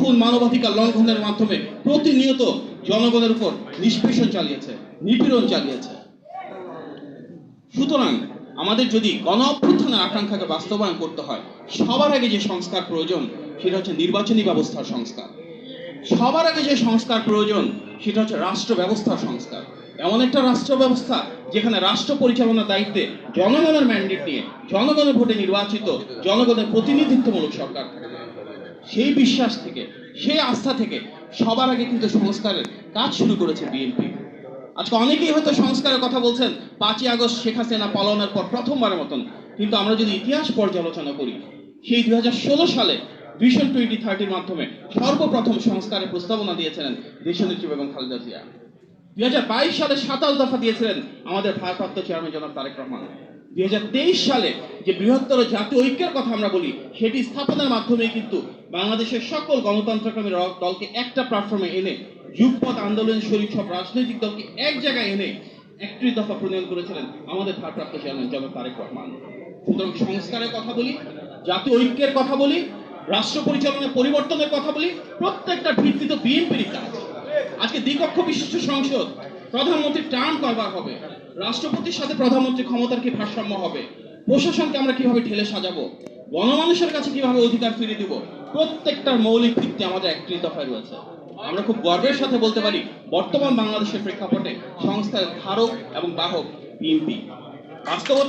খুন মানবাধিকার লঙ্ঘনের মাধ্যমে প্রতিনিয়ত জনগণের উপর নিষ্পেষণ চালিয়েছে, নিপীড়ন চালিয়েছে। সুতরাং আমাদের যদি গণ অভ্যুত্থানের আকাঙ্ক্ষাকে বাস্তবায়ন করতে হয়, সবার আগে যে সংস্কার প্রয়োজন, সেটা হচ্ছে নির্বাচনী ব্যবস্থার সংস্কার। সবার আগে যে সংস্কার প্রয়োজন, সেটা হচ্ছে রাষ্ট্র ব্যবস্থার সংস্কার। এমন একটা রাষ্ট্র ব্যবস্থা যেখানে রাষ্ট্র পরিচালনার দায়িত্বে জনগণের ম্যান্ডেট নিয়ে জনগণের ভোটে নির্বাচিত জনগণের প্রতিনিধিত্বমূলক সরকার থাকবে সেই বিশ্বাস থেকে, সেই আস্থা থেকে সবার আগে কিন্তু সংস্কারের কাজ শুরু করেছে বিএনপি। আজকে অনেকেই হয়তো সংস্কারের কথা বলছেন, পাঁচই আগস্ট শেখ হাসিনা পালনের পর প্রথমবারের মতন। কিন্তু আমরা যদি ইতিহাস পর্যালোচনা করি, সেই দুই হাজার ষোলো সালে ভিশন টোয়েন্টি থার্টির মাধ্যমে সর্বপ্রথম সংস্কারের প্রস্তাবনা দিয়েছিলেন দেশনেত্রী বেগম খালেদা জিয়া। দুই হাজার বাইশ সালে সাতাশ দফা দিয়েছিলেন আমাদের ভারপ্রাপ্ত চেয়ারম্যান জনাব তারেক রহমান। দুই হাজার তেইশ সালে যে বৃহত্তর জাতীয় ঐক্যের কথা আমরা বলি, সেটি স্থাপনের মাধ্যমে কিন্তু বাংলাদেশের সকল গণতন্ত্রকামী দলকে একটা প্ল্যাটফর্মে এনে যুগপথ আন্দোলনের শরীর সব রাজনৈতিক দলকে এক জায়গায় এনে একটি দফা প্রণয়ন করেছিলেন আমাদের ভারপ্রাপ্ত চেয়ারম্যান জনাব তারেক রহমান। সুতরাং সংস্কারের কথা বলি, জাতীয় ঐক্যের কথা বলি, রাষ্ট্র পরিচালনার পরিবর্তনের কথা বলি, প্রত্যেকটা ভিত্তি তো বিএনপির কাজ। আজকে দ্বিকক্ষ বিশিষ্ট সংসদ। প্রধানমন্ত্রীর টার্ম কয়বার হবে? রাষ্ট্রপতির সাথে প্রধানমন্ত্রী ক্ষমতার কি ভারসাম্য হবে? প্রশাসনকে আমরা কীভাবে ঠেলে সাজাবো? গণমানুষের কাছে কীভাবে অধিকার ফিরিয়ে দিব? প্রত্যেকটার মৌলিক ভিত্তি আমাদের একত্রিশ দফায় রয়েছে। আমরা খুব গর্বের সাথে বলতে পারি, বর্তমান বাংলাদেশের প্রেক্ষাপটে সংস্থার ধারক এবং বাহক বিএনপি। বাস্তবতা